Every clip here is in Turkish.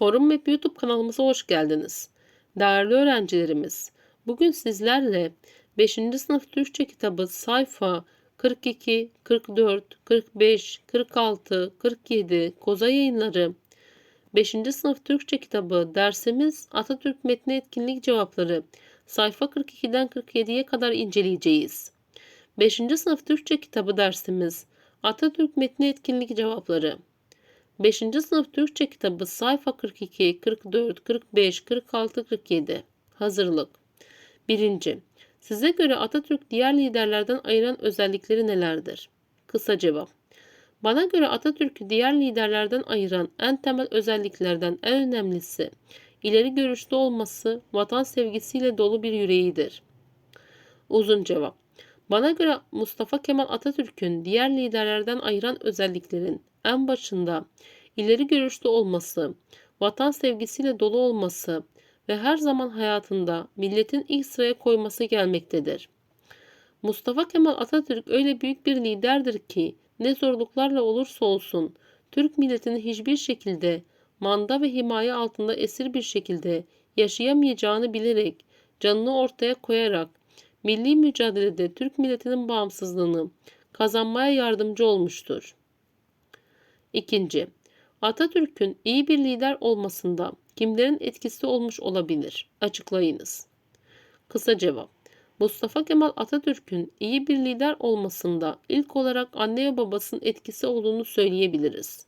Forum Web YouTube kanalımıza hoş geldiniz. Değerli öğrencilerimiz, bugün sizlerle 5. sınıf Türkçe kitabı sayfa 42, 44, 45, 46, 47 Koza Yayınları 5. sınıf Türkçe kitabı dersimiz Atatürk Metni Etkinlik Cevapları sayfa 42'den 47'ye kadar inceleyeceğiz. 5. sınıf Türkçe kitabı dersimiz Atatürk Metni Etkinlik Cevapları 5. sınıf Türkçe kitabı sayfa 42, 44, 45, 46, 47. Hazırlık. 1. Size göre Atatürk diğer liderlerden ayıran özellikleri nelerdir? Kısa cevap. Bana göre Atatürk'ü diğer liderlerden ayıran en temel özelliklerden en önemlisi ileri görüşlü olması, vatan sevgisiyle dolu bir yüreğidir. Uzun cevap. Bana göre Mustafa Kemal Atatürk'ün diğer liderlerden ayıran özelliklerin en başında ileri görüşlü olması, vatan sevgisiyle dolu olması ve her zaman hayatında milletin ilk sıraya koyması gelmektedir. Mustafa Kemal Atatürk öyle büyük bir liderdir ki ne zorluklarla olursa olsun Türk milletini hiçbir şekilde manda ve himaye altında esir bir şekilde yaşayamayacağını bilerek canını ortaya koyarak milli mücadelede Türk milletinin bağımsızlığını kazanmaya yardımcı olmuştur. İkinci, Atatürk'ün iyi bir lider olmasında kimlerin etkisi olmuş olabilir? Açıklayınız. Kısa cevap. Mustafa Kemal Atatürk'ün iyi bir lider olmasında ilk olarak anne ve babasının etkisi olduğunu söyleyebiliriz.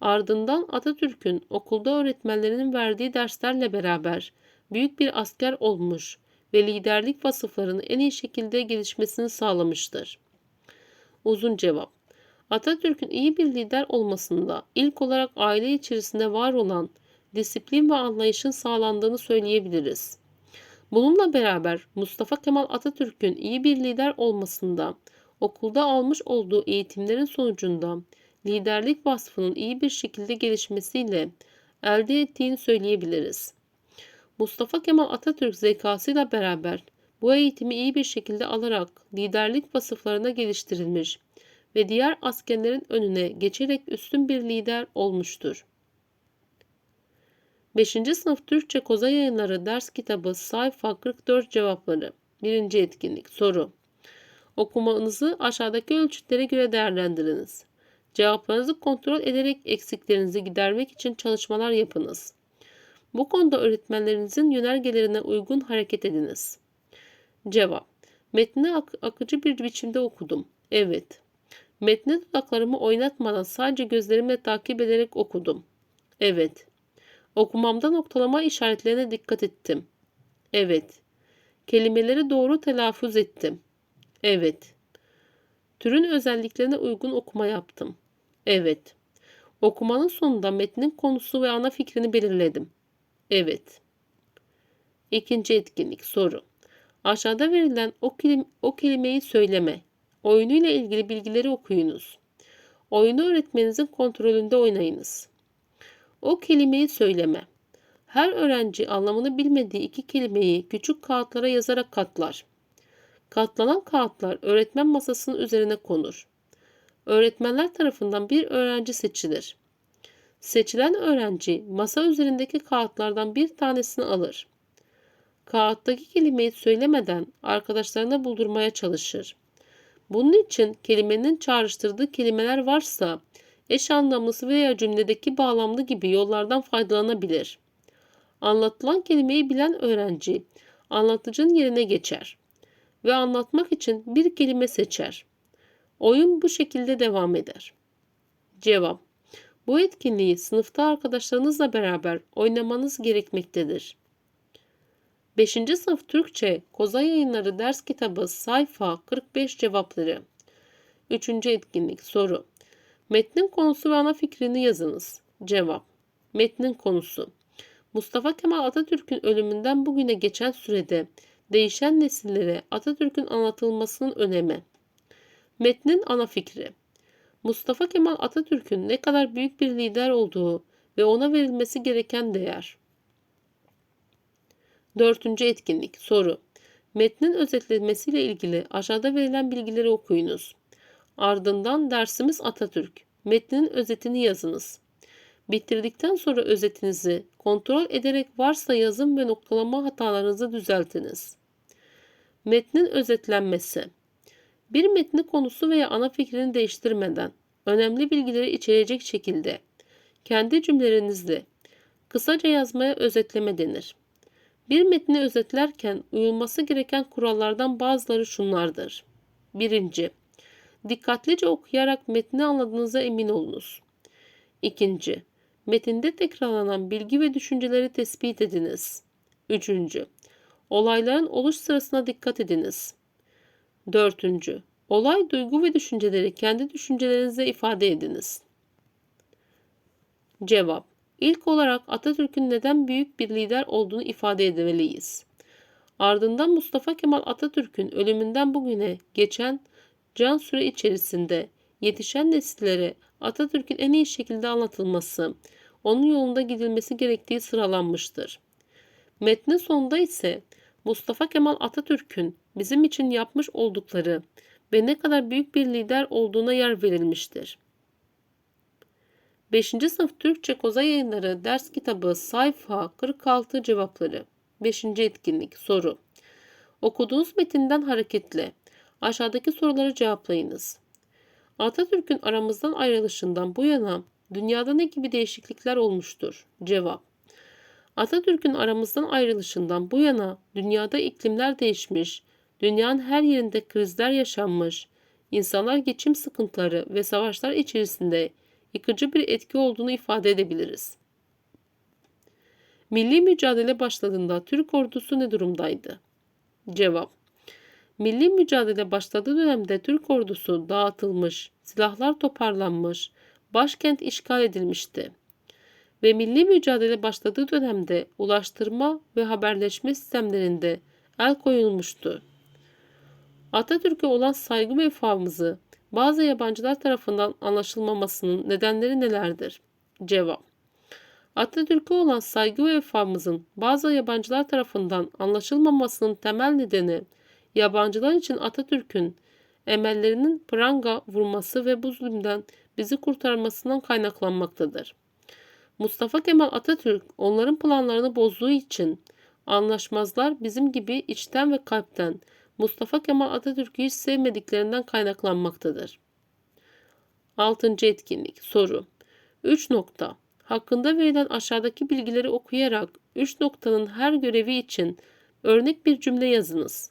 Ardından Atatürk'ün okulda öğretmenlerinin verdiği derslerle beraber büyük bir asker olmuş ve liderlik vasıflarının en iyi şekilde gelişmesini sağlamıştır. Uzun cevap. Atatürk'ün iyi bir lider olmasında ilk olarak aile içerisinde var olan disiplin ve anlayışın sağlandığını söyleyebiliriz. Bununla beraber Mustafa Kemal Atatürk'ün iyi bir lider olmasında okulda almış olduğu eğitimlerin sonucunda liderlik vasfının iyi bir şekilde gelişmesiyle elde ettiğini söyleyebiliriz. Mustafa Kemal Atatürk zekasıyla beraber bu eğitimi iyi bir şekilde alarak liderlik vasıflarına geliştirilmiş ve diğer askerlerin önüne geçerek üstün bir lider olmuştur. 5. sınıf Türkçe Koza Yayınları ders kitabı sayfa 44 cevapları. 1. etkinlik soru. Okumanızı aşağıdaki ölçütlere göre değerlendiriniz. Cevaplarınızı kontrol ederek eksiklerinizi gidermek için çalışmalar yapınız. Bu konuda öğretmenlerinizin yönergelerine uygun hareket ediniz. Cevap. Metni ak- akıcı bir biçimde okudum. Evet. Metni dudaklarımı oynatmadan sadece gözlerimle takip ederek okudum. Evet. Okumamda noktalama işaretlerine dikkat ettim. Evet. Kelimeleri doğru telaffuz ettim. Evet. Türün özelliklerine uygun okuma yaptım. Evet. Okumanın sonunda metnin konusu ve ana fikrini belirledim. Evet. İkinci etkinlik soru. Aşağıda verilen o, kelim o kelimeyi söyleme. Oyunuyla ilgili bilgileri okuyunuz. Oyunu öğretmeninizin kontrolünde oynayınız. O kelimeyi söyleme. Her öğrenci anlamını bilmediği iki kelimeyi küçük kağıtlara yazarak katlar. Katlanan kağıtlar öğretmen masasının üzerine konur. Öğretmenler tarafından bir öğrenci seçilir. Seçilen öğrenci masa üzerindeki kağıtlardan bir tanesini alır. Kağıttaki kelimeyi söylemeden arkadaşlarına buldurmaya çalışır. Bunun için kelimenin çağrıştırdığı kelimeler varsa eş anlamlısı veya cümledeki bağlamlı gibi yollardan faydalanabilir. Anlatılan kelimeyi bilen öğrenci anlatıcının yerine geçer ve anlatmak için bir kelime seçer. Oyun bu şekilde devam eder. Cevap Bu etkinliği sınıfta arkadaşlarınızla beraber oynamanız gerekmektedir. 5. sınıf Türkçe Koza Yayınları ders kitabı sayfa 45 cevapları. 3. etkinlik soru. Metnin konusu ve ana fikrini yazınız. Cevap. Metnin konusu. Mustafa Kemal Atatürk'ün ölümünden bugüne geçen sürede değişen nesillere Atatürk'ün anlatılmasının önemi. Metnin ana fikri. Mustafa Kemal Atatürk'ün ne kadar büyük bir lider olduğu ve ona verilmesi gereken değer. Dördüncü etkinlik soru. Metnin özetlenmesiyle ilgili aşağıda verilen bilgileri okuyunuz. Ardından dersimiz Atatürk. Metnin özetini yazınız. Bitirdikten sonra özetinizi kontrol ederek varsa yazım ve noktalama hatalarınızı düzeltiniz. Metnin özetlenmesi Bir metni konusu veya ana fikrini değiştirmeden önemli bilgileri içerecek şekilde kendi cümlelerinizle kısaca yazmaya özetleme denir. Bir metni özetlerken uyulması gereken kurallardan bazıları şunlardır. Birinci, dikkatlice okuyarak metni anladığınıza emin olunuz. İkinci, metinde tekrarlanan bilgi ve düşünceleri tespit ediniz. Üçüncü, olayların oluş sırasına dikkat ediniz. Dördüncü, olay, duygu ve düşünceleri kendi düşüncelerinizle ifade ediniz. Cevap İlk olarak Atatürk'ün neden büyük bir lider olduğunu ifade etmeliyiz. Ardından Mustafa Kemal Atatürk'ün ölümünden bugüne geçen can süre içerisinde yetişen nesillere Atatürk'ün en iyi şekilde anlatılması, onun yolunda gidilmesi gerektiği sıralanmıştır. Metnin sonunda ise Mustafa Kemal Atatürk'ün bizim için yapmış oldukları ve ne kadar büyük bir lider olduğuna yer verilmiştir. 5. sınıf Türkçe Koza Yayınları ders kitabı sayfa 46 cevapları. 5. etkinlik soru. Okuduğunuz metinden hareketle aşağıdaki soruları cevaplayınız. Atatürk'ün aramızdan ayrılışından bu yana dünyada ne gibi değişiklikler olmuştur? Cevap. Atatürk'ün aramızdan ayrılışından bu yana dünyada iklimler değişmiş, dünyanın her yerinde krizler yaşanmış, insanlar geçim sıkıntıları ve savaşlar içerisinde yıkıcı bir etki olduğunu ifade edebiliriz. Milli mücadele başladığında Türk ordusu ne durumdaydı? Cevap Milli mücadele başladığı dönemde Türk ordusu dağıtılmış, silahlar toparlanmış, başkent işgal edilmişti. Ve milli mücadele başladığı dönemde ulaştırma ve haberleşme sistemlerinde el koyulmuştu. Atatürk'e olan saygı ve vefamızı bazı yabancılar tarafından anlaşılmamasının nedenleri nelerdir? Cevap Atatürk'e olan saygı ve vefamızın bazı yabancılar tarafından anlaşılmamasının temel nedeni yabancılar için Atatürk'ün emellerinin pranga vurması ve bu zulümden bizi kurtarmasından kaynaklanmaktadır. Mustafa Kemal Atatürk onların planlarını bozduğu için anlaşmazlar bizim gibi içten ve kalpten Mustafa Kemal Atatürk'ü hiç sevmediklerinden kaynaklanmaktadır. 6. etkinlik soru 3 nokta hakkında verilen aşağıdaki bilgileri okuyarak 3 noktanın her görevi için örnek bir cümle yazınız.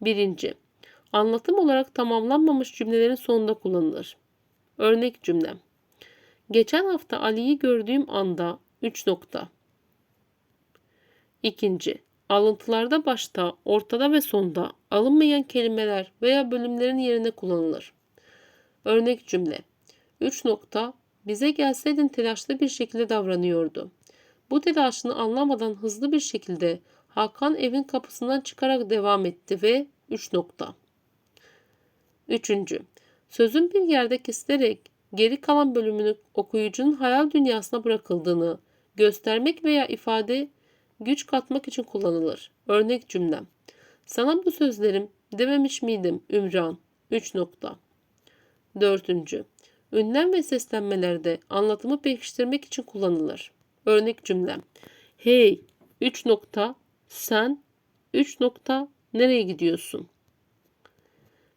1. Anlatım olarak tamamlanmamış cümlelerin sonunda kullanılır. Örnek cümle. Geçen hafta Ali'yi gördüğüm anda 3 nokta. 2. Alıntılarda başta, ortada ve sonda alınmayan kelimeler veya bölümlerin yerine kullanılır. Örnek cümle 3 nokta bize gelseydin telaşlı bir şekilde davranıyordu. Bu telaşını anlamadan hızlı bir şekilde Hakan evin kapısından çıkarak devam etti ve 3 nokta. 3. Sözün bir yerde kesilerek geri kalan bölümünü okuyucunun hayal dünyasına bırakıldığını göstermek veya ifade güç katmak için kullanılır. Örnek cümlem. Sana bu sözlerim dememiş miydim Ümran? 3 nokta. 4. Ünlem ve seslenmelerde anlatımı pekiştirmek için kullanılır. Örnek cümlem. Hey 3 nokta sen 3 nokta nereye gidiyorsun?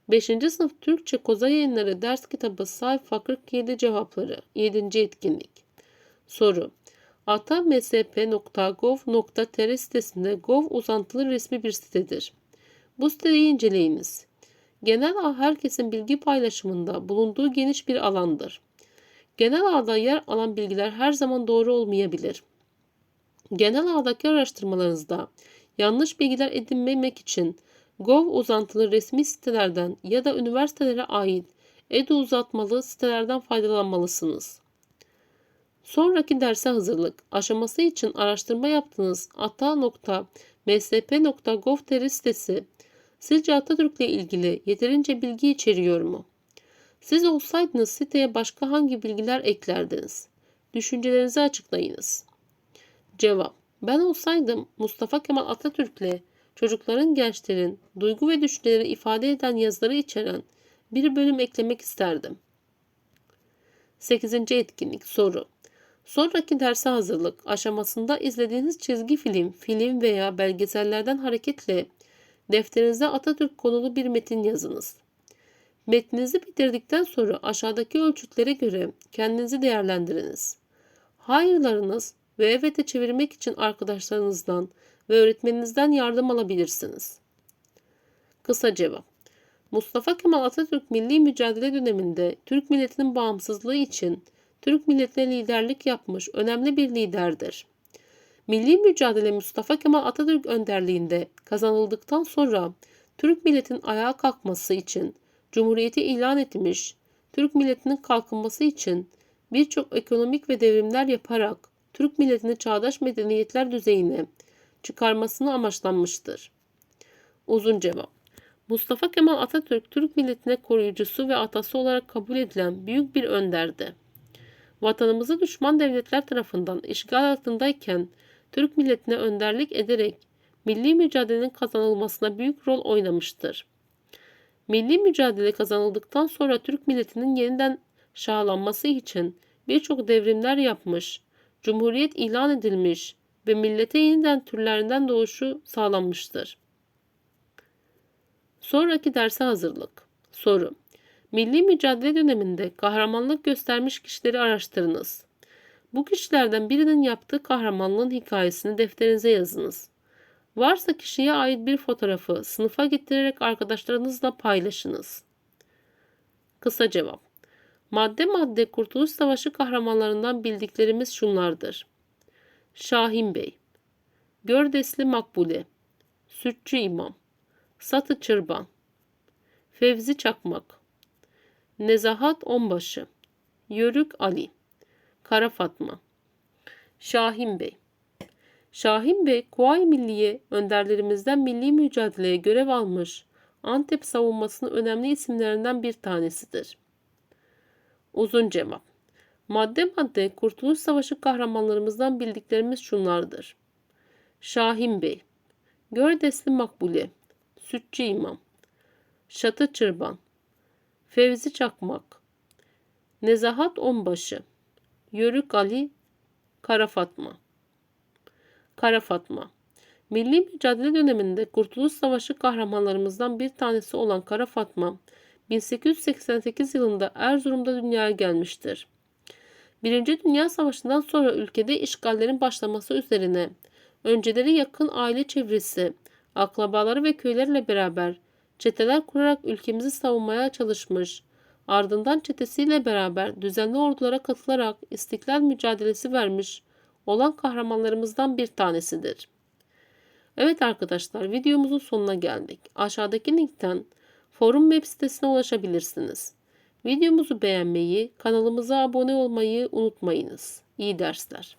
5. sınıf Türkçe Koza Yayınları ders kitabı sayfa 47 cevapları 7. etkinlik. Soru atamsp.gov.tr sitesinde gov uzantılı resmi bir sitedir. Bu siteyi inceleyiniz. Genel ağ herkesin bilgi paylaşımında bulunduğu geniş bir alandır. Genel ağda yer alan bilgiler her zaman doğru olmayabilir. Genel ağdaki araştırmalarınızda yanlış bilgiler edinmemek için Gov uzantılı resmi sitelerden ya da üniversitelere ait edu uzatmalı sitelerden faydalanmalısınız. Sonraki derse hazırlık aşaması için araştırma yaptığınız ata.msp.gov.tr sitesi sizce Atatürk ile ilgili yeterince bilgi içeriyor mu? Siz olsaydınız siteye başka hangi bilgiler eklerdiniz? Düşüncelerinizi açıklayınız. Cevap Ben olsaydım Mustafa Kemal Atatürk'le çocukların, gençlerin duygu ve düşünceleri ifade eden yazıları içeren bir bölüm eklemek isterdim. 8. etkinlik soru. Sonraki derse hazırlık aşamasında izlediğiniz çizgi film, film veya belgesellerden hareketle defterinize Atatürk konulu bir metin yazınız. Metninizi bitirdikten sonra aşağıdaki ölçütlere göre kendinizi değerlendiriniz. Hayırlarınız ve evet'e çevirmek için arkadaşlarınızdan ve öğretmeninizden yardım alabilirsiniz. Kısa cevap. Mustafa Kemal Atatürk milli mücadele döneminde Türk milletinin bağımsızlığı için Türk milletine liderlik yapmış önemli bir liderdir. Milli mücadele Mustafa Kemal Atatürk önderliğinde kazanıldıktan sonra Türk milletinin ayağa kalkması için Cumhuriyeti ilan etmiş, Türk milletinin kalkınması için birçok ekonomik ve devrimler yaparak Türk milletini çağdaş medeniyetler düzeyine çıkarmasını amaçlanmıştır. Uzun cevap. Mustafa Kemal Atatürk Türk milletine koruyucusu ve atası olarak kabul edilen büyük bir önderdi. Vatanımızı düşman devletler tarafından işgal altındayken Türk milletine önderlik ederek milli mücadelenin kazanılmasına büyük rol oynamıştır. Milli mücadele kazanıldıktan sonra Türk milletinin yeniden şahlanması için birçok devrimler yapmış, cumhuriyet ilan edilmiş ve millete yeniden türlerinden doğuşu sağlanmıştır. Sonraki derse hazırlık. Soru. Milli mücadele döneminde kahramanlık göstermiş kişileri araştırınız. Bu kişilerden birinin yaptığı kahramanlığın hikayesini defterinize yazınız. Varsa kişiye ait bir fotoğrafı sınıfa getirerek arkadaşlarınızla paylaşınız. Kısa cevap. Madde madde Kurtuluş Savaşı kahramanlarından bildiklerimiz şunlardır. Şahin Bey, Gördesli Makbule, Sütçü İmam, Satı Çırban, Fevzi Çakmak, Nezahat Onbaşı, Yörük Ali, Kara Fatma, Şahin Bey. Şahin Bey, Kuvayi Milliye önderlerimizden milli mücadeleye görev almış, Antep savunmasının önemli isimlerinden bir tanesidir. Uzun cevap. Madde madde Kurtuluş Savaşı kahramanlarımızdan bildiklerimiz şunlardır. Şahin Bey, Gördesli Makbule, Sütçü İmam, Şatı Çırban, Fevzi Çakmak, Nezahat Onbaşı, Yörük Ali, Kara Fatma. Kara Fatma Milli mücadele döneminde Kurtuluş Savaşı kahramanlarımızdan bir tanesi olan Kara Fatma, 1888 yılında Erzurum'da dünyaya gelmiştir. Birinci Dünya Savaşı'ndan sonra ülkede işgallerin başlaması üzerine önceleri yakın aile çevresi, akrabaları ve köylerle beraber çeteler kurarak ülkemizi savunmaya çalışmış, ardından çetesiyle beraber düzenli ordulara katılarak istiklal mücadelesi vermiş olan kahramanlarımızdan bir tanesidir. Evet arkadaşlar videomuzun sonuna geldik. Aşağıdaki linkten forum web sitesine ulaşabilirsiniz. Videomuzu beğenmeyi, kanalımıza abone olmayı unutmayınız. İyi dersler.